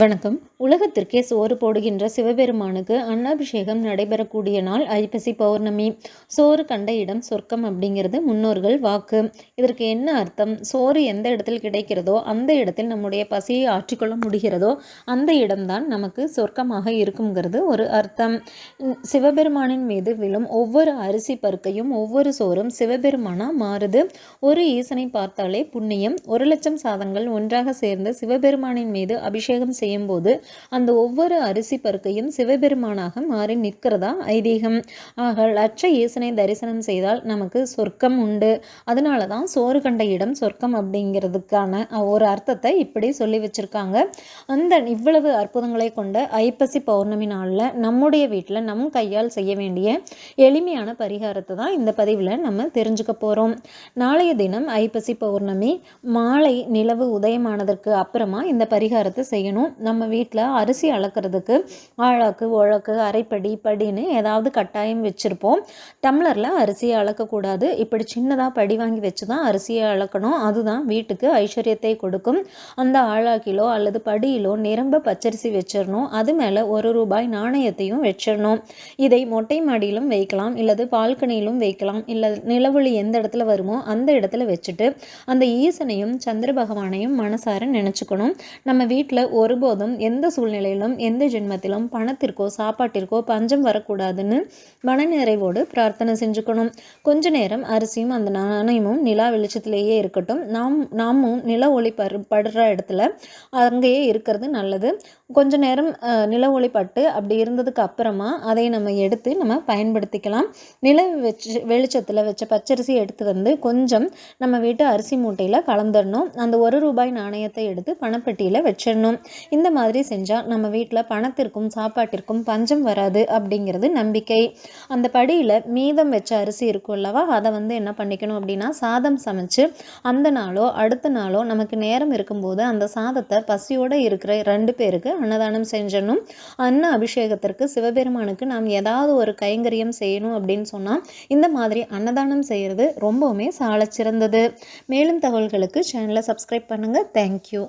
வணக்கம். உலகத்திற்கே சோறு போடுகின்ற சிவபெருமானுக்கு அன்னாபிஷேகம் நடைபெறக்கூடிய நாள் ஐப்பசி பௌர்ணமி. சோறு கண்ட இடம் சொர்க்கம் அப்படிங்கிறது முன்னோர்கள் வாக்கு. இதற்கு என்ன அர்த்தம்? சோறு எந்த இடத்தில் கிடைக்கிறதோ அந்த இடத்தில் நம்முடைய பசியை ஆற்றிக்கொள்ள முடிகிறதோ அந்த இடம்தான் நமக்கு சொர்க்கமாக இருக்குங்கிறது ஒரு அர்த்தம். சிவபெருமானின் மீது விழும் ஒவ்வொரு அரிசி பருக்கையும் ஒவ்வொரு சோறும் சிவபெருமானாக மாறுது. ஒரு ஈசனை பார்த்தாலே புண்ணியம் ஒரு லட்சம் சாதங்கள் ஒன்றாக சேர்ந்து சிவபெருமானின் மீது அபிஷேகம் செய்யும்போது அந்த ஒவ்வொரு அரிசி பருக்கையும் சிவபெருமானாக மாறி நிற்கிறதா ஐதீகம். ஆக லட்ச ஈசனை தரிசனம் செய்தால் நமக்கு சொர்க்கம் உண்டு. அதனால தான் சோறு கண்ட இடம் சொர்க்கம் அப்படிங்கிறதுக்கான ஒரு அர்த்தத்தை இப்படி சொல்லி வச்சுருக்காங்க. அந்த இவ்வளவு அற்புதங்களை கொண்ட ஐப்பசி பௌர்ணமி நாளில் நம்முடைய வீட்டில் நம் கையால் செய்ய வேண்டிய எளிமையான பரிகாரத்தை தான் இந்த பதிவில் நம்ம தெரிஞ்சுக்க போகிறோம் நாளைய தினம் ஐப்பசி பௌர்ணமி மாலை நிலவு உதயமானதற்கு அப்புறமா இந்த பரிகாரத்தை செய்யணும். நம்ம வீட்டில் அரிசி அளக்கிறதுக்கு ஆழாக்கு உழக்கு அரைப்படி படின்னு ஏதாவது கட்டாயம் வச்சுருப்போம். டம்ளரில் அரிசியை அளக்கக்கூடாது. இப்படி சின்னதாக படி வாங்கி வச்சு தான் அரிசியை அளக்கணும். அதுதான் வீட்டுக்கு ஐஸ்வர்யத்தை கொடுக்கும். அந்த ஆழாக்கிலோ அல்லது படியிலோ நிரம்ப பச்சரிசி வச்சிடணும். அது மேலே ஒரு ரூபாய் நாணயத்தையும் வச்சிடணும். இதை மொட்டை மாடியிலும் வைக்கலாம். இல்லது பால்கனியிலும் வைக்கலாம். இல்லை நிலவொளி எந்த இடத்துல வருமோ அந்த இடத்துல வச்சுட்டு அந்த ஈசனையும் சந்திர பகவானையும் மனசார நினச்சிக்கணும். நம்ம வீட்டில் ஒரு ஒருபோதும் எந்த சூழ்நிலையிலும் எந்த ஜென்மத்திலும் பணத்திற்கோ சாப்பாட்டிற்கோ பஞ்சம் வரக்கூடாதுன்னு மனநிறைவோடு பிரார்த்தனை செஞ்சுக்கணும். கொஞ்ச நேரம் அரிசியும் அந்த நாணயமும் நிலா வெளிச்சத்திலேயே இருக்கட்டும். நாம் நாமும் நில ஒளி படுற இடத்துல அங்கேயே இருக்கிறது நல்லது. கொஞ்ச நேரம் நில ஒளி பட்டு அப்படி இருந்ததுக்கு அப்புறமா அதை நம்ம எடுத்து நம்ம பயன்படுத்திக்கலாம். நில வச்சு வெளிச்சத்தில் வச்ச பச்சரிசி எடுத்து வந்து கொஞ்சம் நம்ம வீட்டு அரிசி மூட்டையில் கலந்துடணும். அந்த ஒரு ரூபாய் நாணயத்தை எடுத்து பணப்பெட்டியில் வச்சிடணும். இந்த மாதிரி செஞ்சால் நம்ம வீட்டில் பணத்திற்கும் சாப்பாட்டிற்கும் பஞ்சம் வராது அப்படிங்கிறது நம்பிக்கை. அந்த படியில் மீதம் வச்ச அரிசி இருக்கும் அல்லவா? அதை வந்து என்ன பண்ணிக்கணும் அப்படின்னா சாதம் சமைச்சு அந்த நாளோ அடுத்த நாளோ நமக்கு நேரம் இருக்கும்போது அந்த சாதத்தை பசியோடு இருக்கிற ரெண்டு பேருக்கு அன்னதானம் செஞ்சிடணும் அன்ன அபிஷேகத்திற்கு சிவபெருமானுக்கு நாம் ஏதாவது ஒரு கைங்கரியம் செய்யணும் அப்படின்னு சொன்னால் இந்த மாதிரி அன்னதானம் செய்கிறது ரொம்பவுமே சால சிறந்தது மேலும் தகவல்களுக்கு சேனலை சப்ஸ்கிரைப் பண்ணுங்கள் தேங்க்யூ